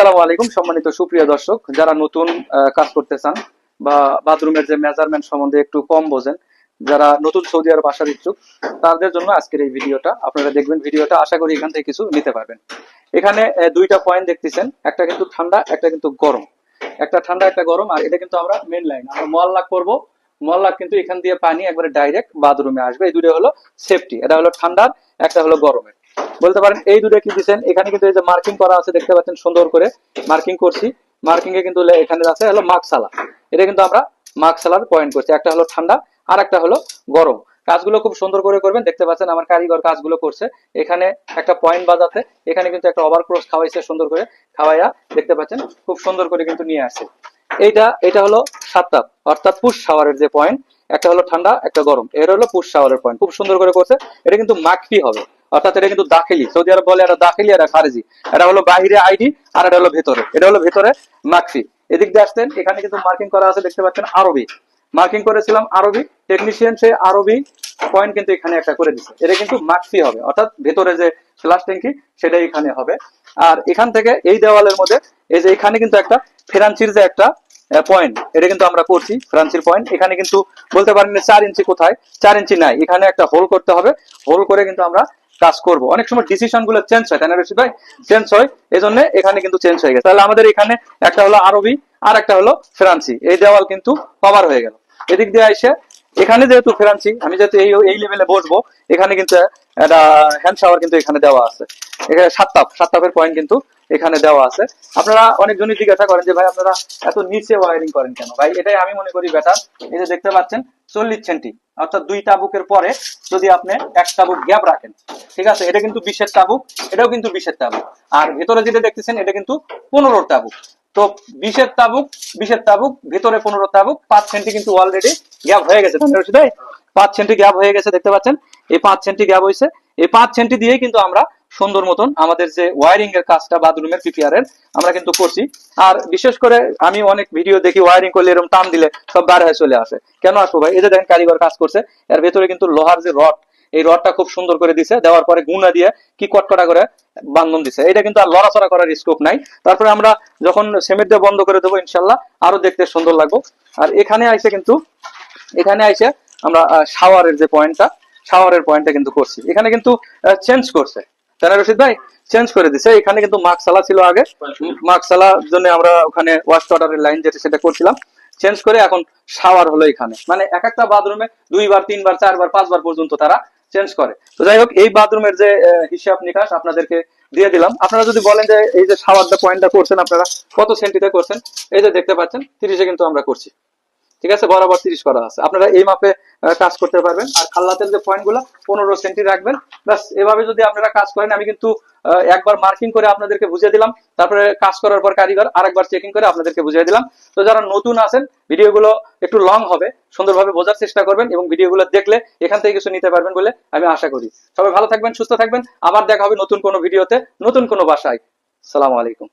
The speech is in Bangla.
আসসালামু আলাইকুম, সম্মানিত সুপ্রিয় দর্শক, যারা নতুন কাজ করতে চান বা বাথরুমের যে মেজারমেন্ট সম্বন্ধে একটু কম বোঝেন, যারা নতুন সৌদি আরব আসার ইচ্ছুক, তাদের জন্য আজকের এই ভিডিওটা আপনারা দেখবেন, ভিডিওটা আশা করি এখান থেকে কিছু নিতে পারবেন। এখানে দুইটা পয়েন্ট দেখতেছেন, একটা কিন্তু ঠান্ডা, একটা কিন্তু গরম। একটা ঠান্ডা, একটা গরম, আর এটা কিন্তু আমরা মেন লাইন আমরা মহল্লা করব। মহল্লা কিন্তু এখান দিয়ে পানি একবারে ডাইরেক্ট বাথরুমে আসবে। এই দুটো হলো সেফটি এটা হলো ঠান্ডার একটা হলো গরমের। বলতে পারেন এই দুটো কি দিচ্ছেন এখানে কিন্তু এই যে মার্কিং করা আছে, দেখতে পাচ্ছেন সুন্দর করে মার্কিং করছি। মার্কিং এ কিন্তু এখানে আছে হলো মাকসালা। এটা কিন্তু আমরা মাকসালার পয়েন্ট করছি। একটা হলো ঠান্ডা আর একটা হলো গরম। কাজগুলো খুব সুন্দর করে করবেন। দেখতে পাচ্ছেন আমার কারিগর কাজগুলো করছে। এখানে একটা পয়েন্ট বাজাতে, এখানে কিন্তু একটা ওভার ক্রস খাওয়াইছে সুন্দর করে। খাওয়াইয়া দেখতে পাচ্ছেন, খুব সুন্দর করে কিন্তু নিয়ে আসছে। এইটা, এটা হলো সাত তাপ অর্থাৎ পুষ শাওয়ারের যে পয়েন্ট একটা হলো ঠান্ডা, একটা গরম। এর হলো পুশ শাওয়ারের পয়েন্ট খুব সুন্দর করে করছে। এটা কিন্তু মাকফি হবে। অর্থাৎ এটা কিন্তু দাখিলি। সৌদি আরব বলে এটা দাখিলি, এটা খারেজি। এটা হলো বাহিরে আইডি আর এটা হলো ভেতরে। এটা হলো ভেতরে মাকফি এদিক দিয়ে আসতেন এখানে কিন্তু মার্কিং করা আছে, দেখতে পাচ্ছেন, আরবি। মার্কিং করেছিলাম আরবি। টেকনিশিয়ান সে আরবি পয়েন্ট কিন্তু এখানে একটা করে দিচ্ছে এটা কিন্তু মাকফি হবে। অর্থাৎ ভেতরে যে ফ্লাশ ট্যাঙ্কি সেটা এখানে হবে। আর এখান থেকে এই দেওয়ালের মধ্যে, এই যে এখানে কিন্তু একটা ফেরান্সির যে একটা পয়েন্ট এটা কিন্তু আমরা করছি ফ্রান্সের পয়েন্ট এখানে কিন্তু বলতে পারেন চার ইঞ্চি কোথায়? চার ইঞ্চি নাই। এখানে একটা হোল করতে হবে। হোল করে কিন্তু আমরা কাজ করব। অনেক সময় ডিসিশনগুলো চেঞ্জ হয়, তাই না রশিদ ভাই? চেঞ্জ হয়। এই জন্য এখানে কিন্তু চেঞ্জ হয়ে গেছে। তাহলে আমাদের এখানে একটা হলো আরবি, আর একটা হলো ফ্রান্সি এই দেওয়াল কিন্তু কভার হয়ে গেল। এদিক দিয়ে এসে এখানে যেহেতু ফ্রান্সি আমি যেহেতু এই এই লেভেলে বসবো, এখানে কিন্তু একটা হ্যান্ড শাওয়ার কিন্তু এখানে দেওয়া আছে। এখানে সাত তাপ সাত তাপের পয়েন্ট কিন্তু এখানে দেওয়া আছে। আপনারা অনেকজনই জিজ্ঞাসা করেন যে, ভাই, আপনারা এত নিচে ওয়ারিং করেন কেন? ভাই, এটাই আমি মনে করি বেটার এই যে দেখতে পাচ্ছেন, চল্লিশ সেন্টি অর্থাৎ দুই তাবুকের পরে যদি আপনি এক তাবুক গ্যাপ রাখেন, ঠিক আছে? এটা কিন্তু বিশের তাবুক এটাও কিন্তু বিশের তাবুক আর ভেতরে যেটা দেখতেছেন, এটা কিন্তু পনেরোর তাবুক তো বিশের তাবুক বিশের তাবুক ভেতরে পনেরো তাবুক পাঁচ সেন্টি কিন্তু অলরেডি গ্যাপ হয়ে গেছে। পাঁচ সেন্টি গ্যাপ হয়ে গেছে দেখতে পাচ্ছেন? এই পাঁচ সেন্টি গ্যাপ হয়েছে। এই পাঁচ সেন্টি দিয়েই কিন্তু আমরা সুন্দর মতন আমাদের যে ওয়ারিং এর কাজটা বাথরুমের পিপিআর এর আমরা কিন্তু করছি। আর বিশেষ করে আমি অনেক ভিডিও দেখি ওয়ারিং করলে এরকম টান দিলে সব বার হয়ে চলে আসে। কেন আসব ভাই? এই যে দেখেন কারিগর কাজ করছে। এর ভেতরে কিন্তু লোহার যে রড এই রডটা খুব সুন্দর করে দিছে। দেওয়ার পরে গুনা দিয়ে কি কটকটা করে বান্ধন দিছে। এটা কিন্তু আর লড়াচড়া করার স্কোপ নাই। তারপরে আমরা যখন সেমেন্ট দিয়ে বন্ধ করে দেবো ইনশাল্লাহ আরও দেখতে সুন্দর লাগবো। আর এখানে আইসে কিন্তু এখানে আইসে আমরা শাওয়ারের যে পয়েন্টটা শাওয়ারের পয়েন্টটা কিন্তু করছি। এখানে কিন্তু চেঞ্জ করছে। তাই রশিদ ভাই চেঞ্জ করে দিছে। এখানে কিন্তু মাকসালা ছিল আগে। মাকসালার জন্য আমরা ওখানে ওয়াশ ওয়াটারের লাইন যেটা সেটা করছিলাম। চেঞ্জ করে এখন শাওয়ার হলো এখানে। মানে এক একটা বাথরুমে দুইবার, তিনবার, চারবার, পাঁচবার পর্যন্ত তারা চেঞ্জ করে। তো যাই হোক, এই বাথরুমের যে হিসাব নিকাশ আপনাদেরকে দিয়ে দিলাম। আপনারা যদি বলেন যে এই যে শাওয়ারটা পয়েন্টটা করছেন আপনারা, কত সেন্টিতে করছেন? এই যে দেখতে পাচ্ছেন, তিরিশে কিন্তু আমরা করছি। ঠিক আছে? বরাবর তিরিশ করা আছে। আপনারা এই মাপে কাজ করতে পারবেন। আর খাল্লাতের যে পয়েন্টগুলো, পনেরো সেন্টি রাখবেন। ব্যাস, এভাবে যদি আপনারা কাজ করেন, আমি কিন্তু একবার মার্কিং করে আপনাদেরকে বুঝিয়ে দিলাম। তারপরে কাজ করার পর কারিগর আরেকবার চেকিং করে আপনাদেরকে বুঝিয়ে দিলাম। তো যারা নতুন আছেন, ভিডিওগুলো একটু লং হবে। সুন্দরভাবে বোঝার চেষ্টা করবেন এবং ভিডিওগুলো দেখলে এখান থেকে কিছু নিতে পারবেন বলে আমি আশা করি। সবাই ভালো থাকবেন, সুস্থ থাকবেন। আবার দেখা হবে নতুন কোনো ভিডিওতে, নতুন কোনো বাসায়। সালাম আলাইকুম।